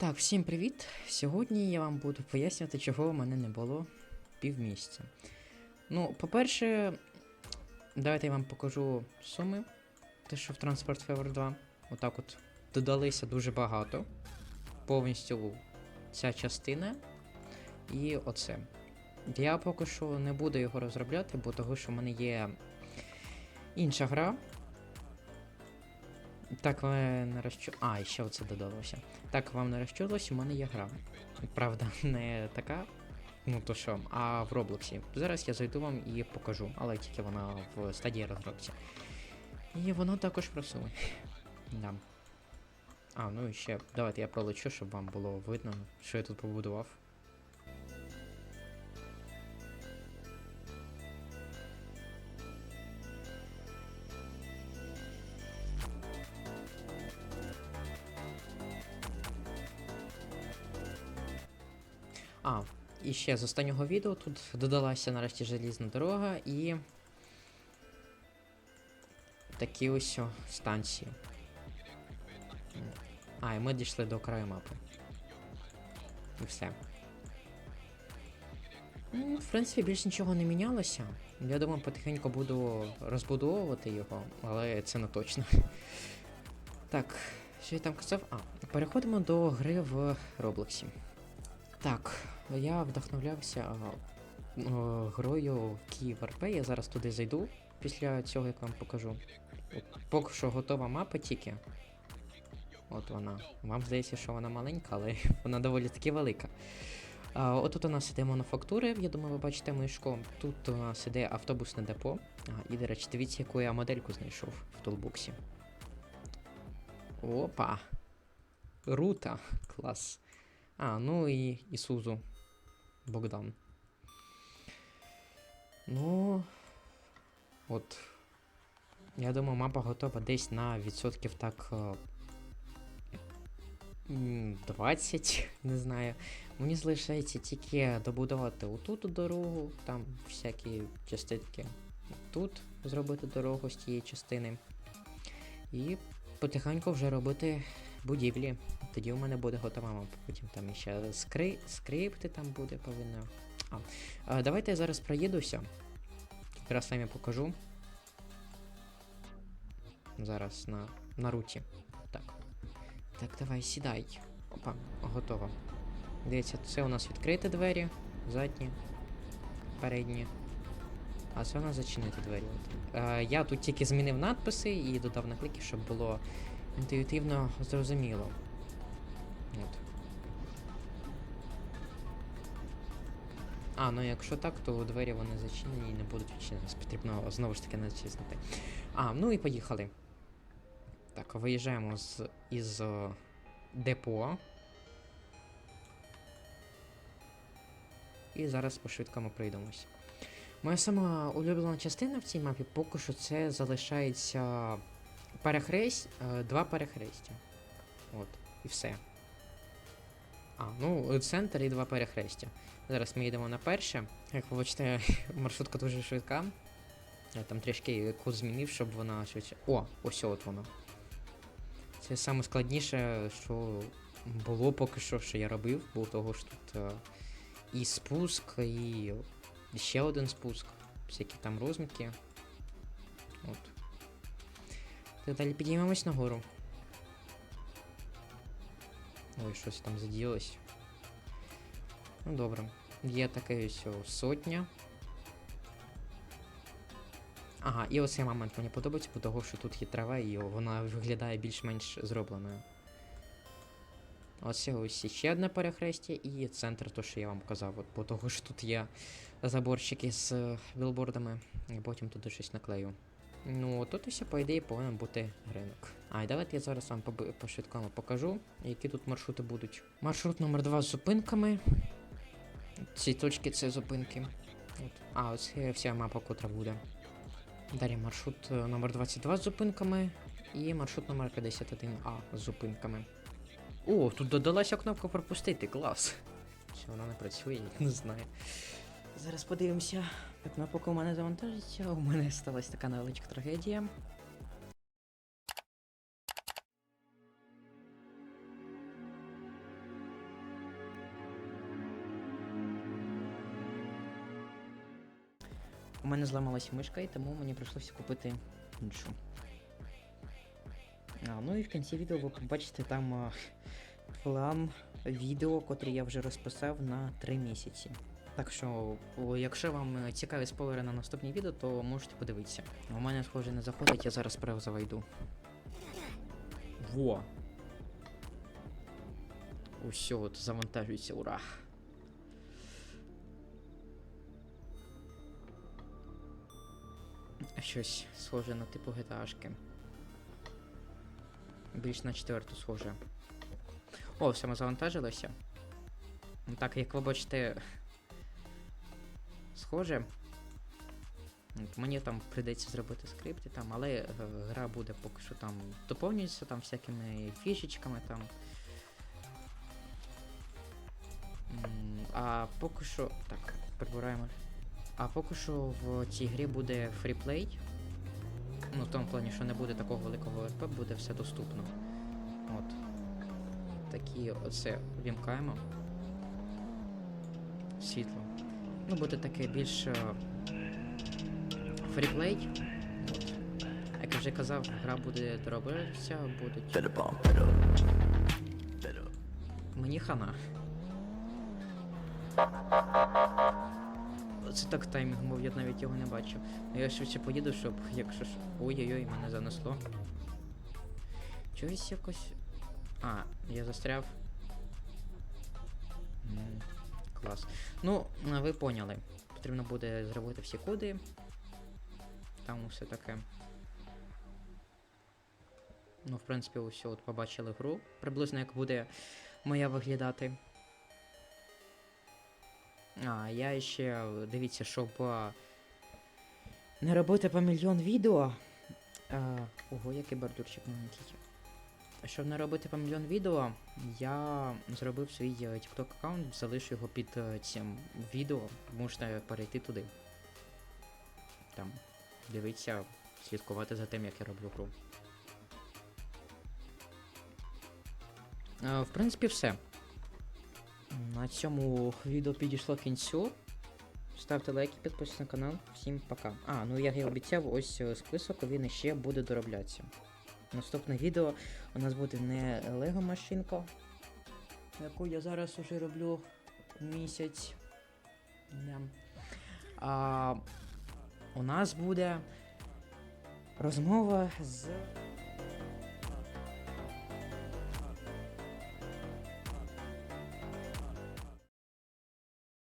Так, всім привіт! Сьогодні я вам буду пояснювати, чого в мене не було півмісяця. Ну, по-перше, давайте я вам покажу суми. Те, що в Transport Fever 2. Отак от додалися дуже багато. Повністю ця частина. І оце. Я поки що не буду його розробляти, бо того, що в мене є інша гра. Так ви не розчу... А, ще оце додалося. Так вам не розчулось, у мене є гра. Правда, не така, ну то що, а в Роблоксі. Зараз я зайду вам і покажу, але тільки вона в стадії розробці. І воно також просує. Да. А, ну і ще, давайте я пролечу, щоб вам було видно, що я тут побудував. А, і ще з останнього відео тут додалася нарешті желізна дорога і. Такі ось станції. А, і ми дійшли до краю мапи. І все. М, В принципі, більш нічого не мінялося. Я думаю, потихеньку буду розбудовувати його, але це не точно. Так, що я там казав? А, переходимо до гри в Роблоксі. Так, я вдохновлявся грою Київ РП. Я зараз туди зайду після цього, як вам покажу. Поки що готова мапа тільки. От вона. Вам здається, що вона маленька, але вона доволі таки велика. От тут у нас іде мануфактури, я думаю, ви бачите мишку. Тут у нас іде автобусне депо. І, до речі, дивіться, яку я модельку знайшов в толбуксі. Опа! Рута! Клас. А, ну і Ісузу. Богдан. Ну. От. Я думаю, мапа готова десь на відсотків так. е, 20, не знаю. Мені залишається тільки добудувати отут дорогу, там всякі частинки. Тут зробити дорогу з тієї частини. І потихеньку вже робити будівлі. Тоді у мене буде готова мапа. Потім там ще скри... скрипти там буде повинно. А, давайте я зараз проїдуся. Якраз вам я покажу. Зараз на, на руті. Так. Так, давай, сідай. Опа, готово. Дивіться, це у нас відкриті двері, задні, передні. А це у нас зачинити двері. Е, я тут тільки змінив надписи і додав наклейки, щоб було інтуїтивно зрозуміло. От. А, ну якщо так, то двері вони зачинені і не будуть відчинитися. Потрібно знову ж таки натиснути. А, ну і поїхали. Так, виїжджаємо з із е, депо. І зараз по-швидкому пройдемось. Моя сама улюблена частина в цій мапі поки що це залишається перехресть, е, два перехрестя. От, і все. А, ну, центр і два перехрестя. Зараз ми їдемо на перше. Як ви бачите, маршрутка дуже швидка. Я там трішки код змінив, щоб вона швидше. О, ось от воно. Це саме складніше, що було поки що, що я робив, бо того ж тут е, і спуск, і ще один спуск. Всякі там розмітки. От. Так далі підіймемось нагору. Ой, щось там заділось. Ну добре. Є таке ось сотня. Ага, і оцей момент мені подобається, бо того, що тут є трава, і вона виглядає більш-менш зробленою. Оце ось ще одне перехрестя і центр, то що я вам казав, от, бо того, що тут є заборчики з е, білбордами, і потім туди щось наклею. Ну, тут ось, по ідеї, повинен бути ринок. А, і давайте я зараз вам по, по швидкому покажу, які тут маршрути будуть. Маршрут номер 2 з зупинками. Ці точки це зупинки. От. А, ось вся мапа, котра буде. Далі маршрут е, номер 22 з зупинками. І маршрут номер 51А з зупинками. О, тут додалася кнопка пропустити, клас. Чи вона не працює, я не знаю. Зараз подивимося. Так, ну поки у мене завантажиться, у мене сталася така невеличка трагедія. У мене зламалась мишка, і тому мені прийшлося купити іншу. А, Ну і в кінці відео ви побачите там а, план відео, котрий я вже розписав на 3 місяці. Так що, якщо вам е, цікаві спойлери на наступні відео, то можете подивитися. У мене, схоже, не заходить, я зараз прямо завайду. Во! Усе, от завантажується, ура! Щось схоже на типу GTA-шки. Більш на четверту схоже. О, все, ми завантажилися. Так, як ви бачите. Схоже. Мені там прийдеться зробити скрипти там, але е, гра буде поки що там доповнюється там всякими фішечками там. А поки що. Так, прибираємо. А поки що в цій грі буде фріплей. Ну, в тому плані, що не буде такого великого РП, буде все доступно. От. Такі оце вімкаємо. Світло. Ну, буде таке більш е, фріплей. Як я вже казав, гра буде доробитися, будуть. Мені хана. Це так таймінг був, я навіть його не бачив. Ну, Я швидше поїду, щоб якщо ж. Ой-ой-ой, мене занесло. Чогось якось. А, я застряв. Клас. Ну, ви поняли. Потрібно буде зробити всі коди. Там все таке. Ну, в принципі, ось от побачили гру. Приблизно як буде моя виглядати. А, я ще, дивіться, щоб а, не робити по мільйон відео. А, ого, який бордюрчик маленький. Щоб не робити по мільйон відео, я зробив свій е, TikTok аккаунт, залишу його під е, цим відео. Можете перейти туди. Там, дивитися, слідкувати за тим, як я роблю гру. Е, В принципі, все. На цьому відео підійшло кінцю. Ставте лайки, підписуйтесь на канал. Всім пока. А, ну я і обіцяв, ось список він ще буде дороблятися. Наступне відео у нас буде не Лего машинка, яку я зараз уже роблю місяць. А у нас буде розмова з.